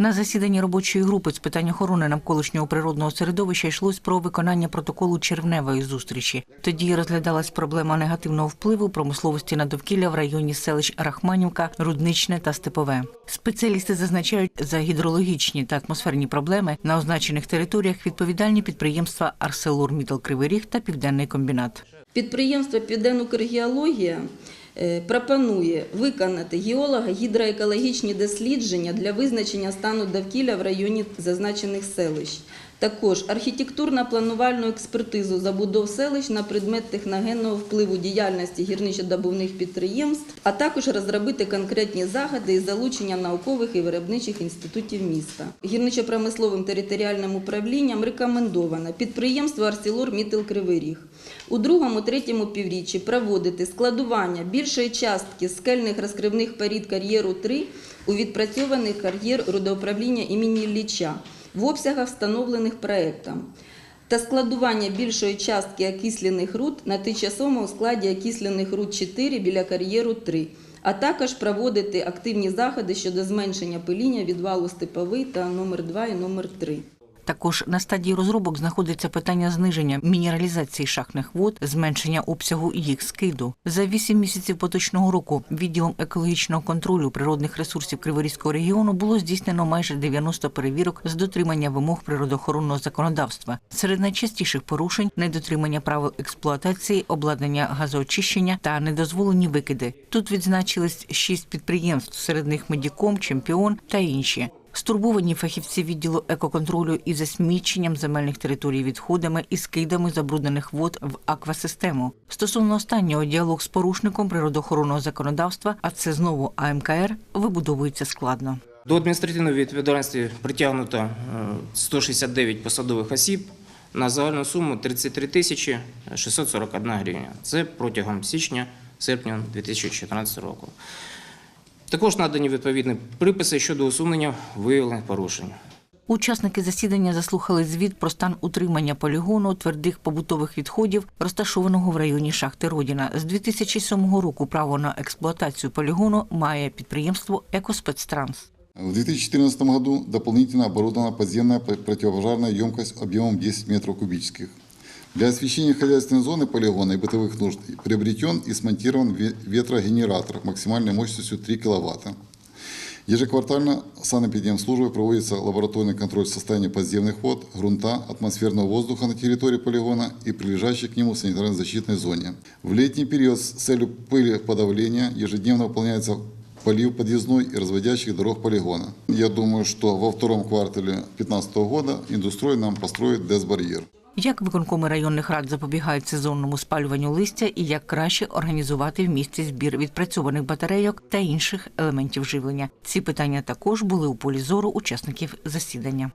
На засіданні робочої групи з питань охорони навколишнього природного середовища йшлось про виконання протоколу червневої зустрічі. Тоді розглядалась проблема негативного впливу промисловості на довкілля в районі селищ Рахманівка, Рудничне та Степове. Спеціалісти зазначають, за гідрологічні та атмосферні проблеми на означених територіях відповідальні підприємства «Арселор Кривий Ріг та Південний комбінат. Підприємство «Південнокригіологія» е, пропонує виконати геолога гідроекологічні дослідження для визначення стану довкілля в районі зазначених селищ. Також архітектурно-планувальну експертизу забудов селищ на предмет техногенного впливу діяльності гірничодобувних підприємств, а також розробити конкретні заходи із залученням наукових і виробничих інститутів міста. Гірничо-промисловим територіальним управлінням рекомендовано підприємство «Арселор Мітел Кривий Ріг» у другому-третьому півріччі проводити складування більшої частки скельних розкривних порід кар'єру 3 у відпрацьований кар'єр рудоуправління імені Ілліча в обсягах, встановлених проектом, та складування більшої частки окислених руд на тимчасовому складі окислених руд 4 біля кар'єру 3, а також проводити активні заходи щодо зменшення пиління відвалу степовий та номер 2 і номер 3. Також на стадії розробок знаходиться питання зниження мінералізації шахтних вод, зменшення обсягу їх скиду. За вісім місяців поточного року відділом екологічного контролю природних ресурсів Криворізького регіону було здійснено майже 90 перевірок з дотримання вимог природоохоронного законодавства. Серед найчастіших порушень недотримання правил експлуатації, обладнання газоочищення та недозволені викиди. Тут відзначились шість підприємств, серед них Медіком, Чемпіон та інші. Стурбовані фахівці відділу екоконтролю і засміченням земельних територій відходами і скидами забруднених вод в аквасистему. Стосовно останнього діалог з порушником природоохоронного законодавства, а це знову АМКР, вибудовується складно. До адміністративної відповідальності притягнуто е, 169 посадових осіб на загальну суму 33 тисячі 641 гривня. Це протягом січня-серпня 2014 року. Також надані відповідні приписи щодо усунення виявлених порушень. Учасники засідання заслухали звіт про стан утримання полігону твердих побутових відходів, розташованого в районі шахти Родіна. З 2007 року право на експлуатацію полігону має підприємство Екоспецтранс. В 2014 году дополнительно оборудована подземная противопожарная емкость объемом 10 метров кубических. Для освещения хозяйственной зоны полигона и бытовых нужд приобретен и смонтирован ве- ветрогенератор максимальной мощностью 3 кВт. Ежеквартально санэпидемслужбой проводится лабораторный контроль состояния подземных вод, грунта, атмосферного воздуха на территории полигона и прилежащей к нему санитарно-защитной зоне. В летний период с целью пылеподавления ежедневно выполняется полив подъездной и разводящих дорог полигона. Я думаю, что во втором квартале 2015 года индустрой нам построит дезбарьер. Як виконкоми районних рад запобігають сезонному спалюванню листя і як краще організувати в місті збір відпрацьованих батарейок та інших елементів живлення? Ці питання також були у полі зору учасників засідання.